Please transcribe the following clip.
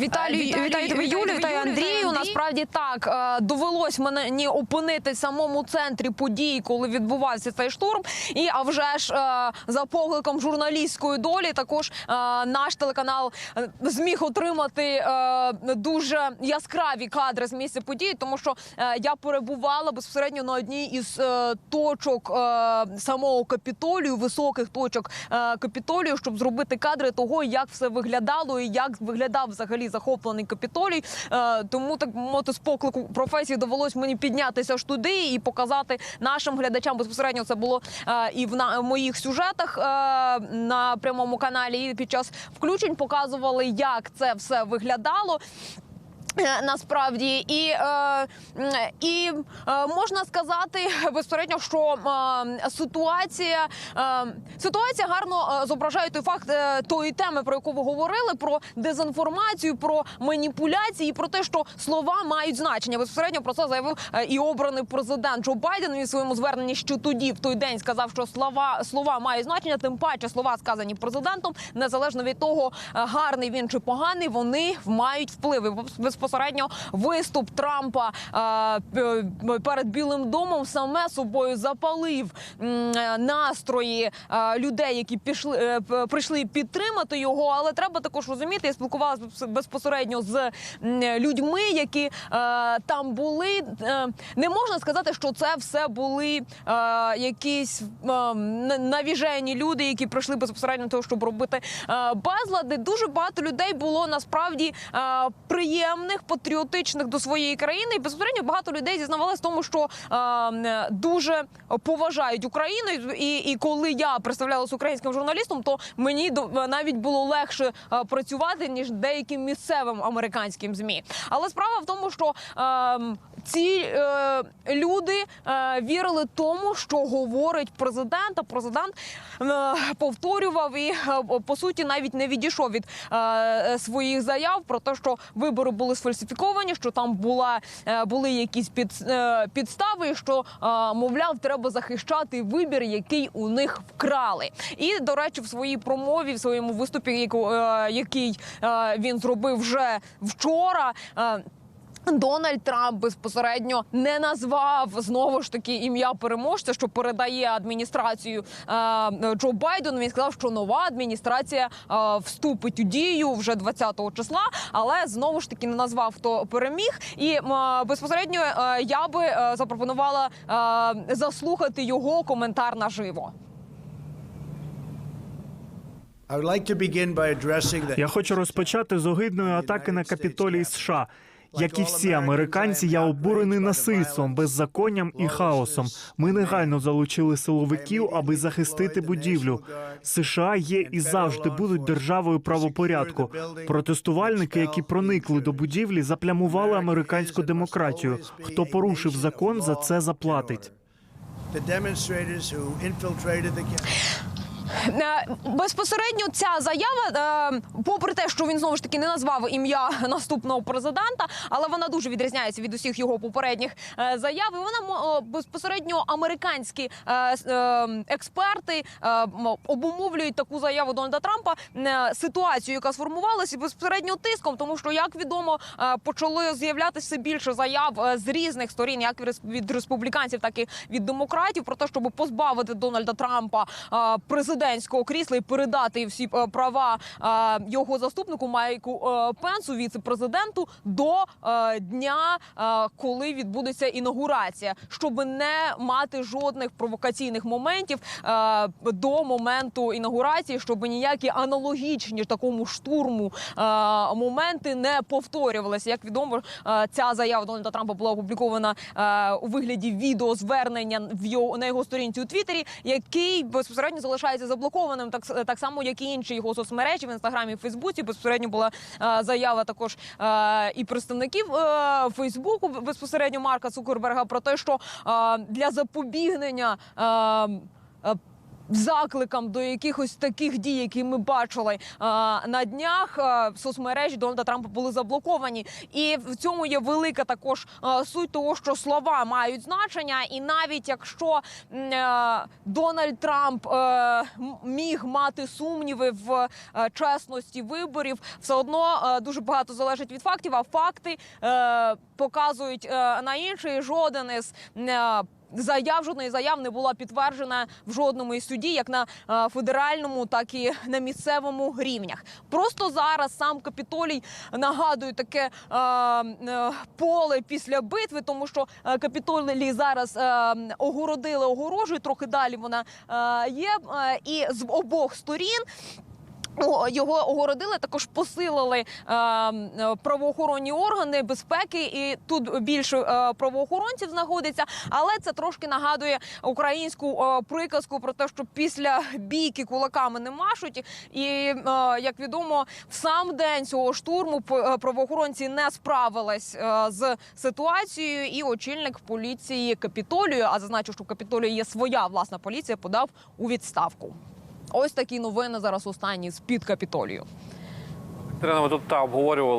Віталію, вітаю тебе, Юлію, вітаю Андрію. Насправді так е, довелось мені опинитись самому центрі подій, коли відбувався цей штурм. І а вже ж е, за покликом журналістської долі, також е, наш телеканал зміг отримати дуже яскраві кадри з місця події, тому що я перебувала безпосередньо на одній із точок самого капітолію, високих точок капітолію, щоб зробити кадри того, як все виглядало і як виглядав взагалі захоплений капітолій. Тому так би мовити, з поклику професії довелось мені піднятися ж туди і показати нашим глядачам безпосередньо. Це було е, і в на моїх сюжетах е, на прямому каналі. І під час включень показували, як це все виглядало. Е, Насправді і, е, і е, можна сказати безпосередньо, що ситуація ситуація гарно зображає той факт тої теми, про яку ви говорили, про дезінформацію, про маніпуляції, про те, що слова мають значення. Безпосередньо про це заявив і обраний президент Джо Байден. Він в своєму зверненні, що тоді в той день сказав, що слова слова мають значення. Тим паче слова сказані президентом, незалежно від того, гарний він чи поганий, вони мають впливи. Безпосередньо виступ Трампа е, перед Білим домом саме собою запалив е, настрої е, людей, які пішли прийшли підтримати його. Але треба також розуміти, я спілкувалася безпосередньо з людьми, які там були. Не можна сказати, що це все були якісь навіжені люди, які прийшли безпосередньо того, щоб робити безлади. Дуже багато людей було насправді е, приємних, патріотичних до своєї країни. І безпосередньо багато людей зізнавалися тому, що е, дуже поважають Україну. І, і коли я представлялася українським журналістом, то мені навіть було легше е, працювати ніж деяким місцевим американським змі. Але справа в тому, що ем, ці е, люди е, вірили тому, що говорить президент. А президент е, повторював і е, по суті навіть не відійшов від е, своїх заяв про те, що вибори були сфальсифіковані, що там була е, були якісь під, е, підстави, що е, мовляв, треба захищати вибір, який у них вкрали. І до речі, в своїй промові, в своєму виступі, який він зробив вже вчора. Дональд Трамп безпосередньо не назвав знову ж таки ім'я переможця, що передає адміністрацію е, Джо Байдену. Він сказав, що нова адміністрація е, вступить у дію вже 20-го числа, але знову ж таки не назвав хто переміг. І е, безпосередньо е, я би е, запропонувала е, заслухати його коментар наживо. Я хочу розпочати з огидної атаки на капітолій США. Як і всі американці, я обурений насильством, беззаконням і хаосом. Ми негайно залучили силовиків, аби захистити будівлю. США є і завжди будуть державою правопорядку. Протестувальники, які проникли до будівлі, заплямували американську демократію. Хто порушив закон, за це заплатить. Е, Безпосередньо ця заява, е, попри те, що він знову ж таки не назвав ім'я наступного президента, але вона дуже відрізняється від усіх його попередніх е, заяв. І вона безпосередньо американські експерти обумовлюють таку заяву Дональда Трампа ситуацію, яка сформувалася безпосередньо тиском, тому що як відомо, почали з'являтися все більше заяв з різних сторін, як від республіканців, так і від демократів, про те, щоб позбавити Дональда Трампа е, президентського крісла і передати всі е, права е, його заступнику Майку е, Пенсу, віце-президенту, до дня, коли відбудеться інаугурація, щоб не мати жодних провокаційних моментів до моменту інаугурації, щоб ніякі аналогічні такому штурму моменти не повторювалися. Як відомо, ця заява Дональда Трампа була опублікована у вигляді відеозвернення на його сторінці у Твіттері, який безпосередньо залишається заблокованим, так так само, як і інші його соцмережі в інстаграмі і Фейсбуці. Безпосередньо була е, заява також е, і представників е, Фейсбуку безпосередньо Марка Цукерберга про те, що е, для запобігнення. Е, е, закликам до якихось таких дій, які ми бачили на днях, соцмережі Дональда Трампа були заблоковані. І в цьому є велика також суть того, що слова мають значення, і навіть якщо е, Дональд Трамп е, міг мати сумніви в е, чесності виборів, все одно дуже багато залежить від фактів. А факти показують на інший жоден із. Заяв жодної заяв не була підтверджена в жодному із суді, як на е, федеральному, так і на місцевому рівнях. Просто зараз сам капітолій нагадує таке е, е, поле після битви, тому що капітолій зараз огородили огорожею. Трохи далі вона є, і з обох сторін. О, Його огородили, також посилили е, е, правоохоронні органи безпеки, і тут більше е, правоохоронців знаходиться. Але це трошки нагадує українську е, приказку про те, що після бійки кулаками не машуть. І е, як відомо, в сам день цього штурму е, правоохоронці не справились е, з ситуацією, і очільник поліції капітолію. А зазначу, що в капітолію є своя власна поліція, подав у відставку. Ось такі новини зараз останні з під капітолію. Ми тут та обговорювали